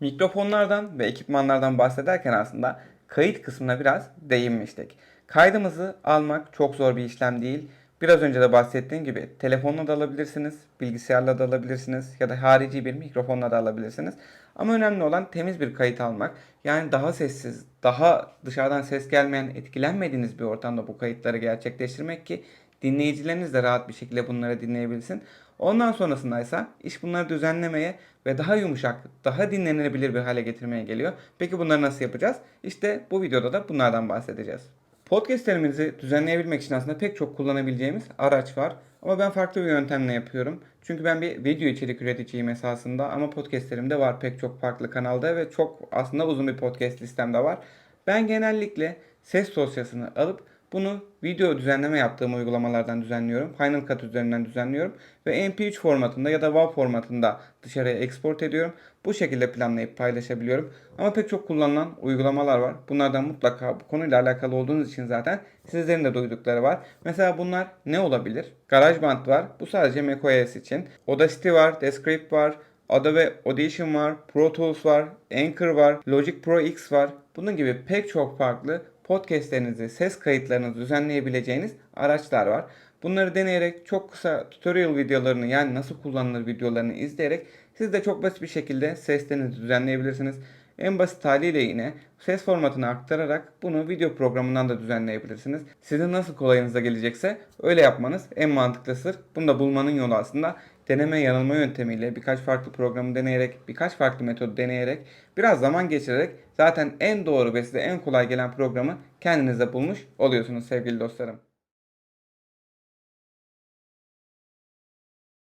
Mikrofonlardan ve ekipmanlardan bahsederken aslında kayıt kısmına biraz değinmiştik. Kaydımızı almak çok zor bir işlem değil. Biraz önce de bahsettiğim gibi telefonla da alabilirsiniz, bilgisayarla da alabilirsiniz ya da harici bir mikrofonla da alabilirsiniz. Ama önemli olan temiz bir kayıt almak. Yani daha sessiz, daha dışarıdan ses gelmeyen, etkilenmediğiniz bir ortamda bu kayıtları gerçekleştirmek ki dinleyicileriniz de rahat bir şekilde bunları dinleyebilsin. Ondan sonrasında ise iş bunları düzenlemeye ve daha yumuşak, daha dinlenebilir bir hale getirmeye geliyor. Peki bunları nasıl yapacağız? İşte bu videoda da bunlardan bahsedeceğiz. Podcastlerimizi düzenleyebilmek için aslında pek çok kullanabileceğimiz araç var. Ama ben farklı bir yöntemle yapıyorum. Çünkü ben bir video içerik üreticiyim esasında ama podcastlerim de var pek çok farklı kanalda ve çok aslında uzun bir podcast listem de var. Ben genellikle ses dosyasını alıp bunu video düzenleme yaptığım uygulamalardan düzenliyorum. Final Cut üzerinden düzenliyorum. Ve MP3 formatında ya da WAV formatında dışarıya export ediyorum. Bu şekilde planlayıp paylaşabiliyorum. Ama pek çok kullanılan uygulamalar var. Bunlardan mutlaka bu konuyla alakalı olduğunuz için zaten sizlerin de duydukları var. Mesela bunlar ne olabilir? GarageBand var. Bu sadece macOS için. Audacity var, Descript var, Adobe Audition var, Pro Tools var, Anchor var, Logic Pro X var. Bunun gibi pek çok farklı podcastlerinizi, ses kayıtlarınızı düzenleyebileceğiniz araçlar var. Bunları deneyerek çok kısa tutorial videolarını yani nasıl kullanılır videolarını izleyerek siz de çok basit bir şekilde seslerinizi düzenleyebilirsiniz. En basit haliyle yine ses formatını aktararak bunu video programından da düzenleyebilirsiniz. Sizin nasıl kolayınıza gelecekse öyle yapmanız en mantıklısıdır. Bunu da bulmanın yolu aslında deneme yanılma yöntemiyle birkaç farklı programı deneyerek, birkaç farklı metodu deneyerek, biraz zaman geçirerek zaten en doğru ve size en kolay gelen programı kendinize bulmuş oluyorsunuz sevgili dostlarım.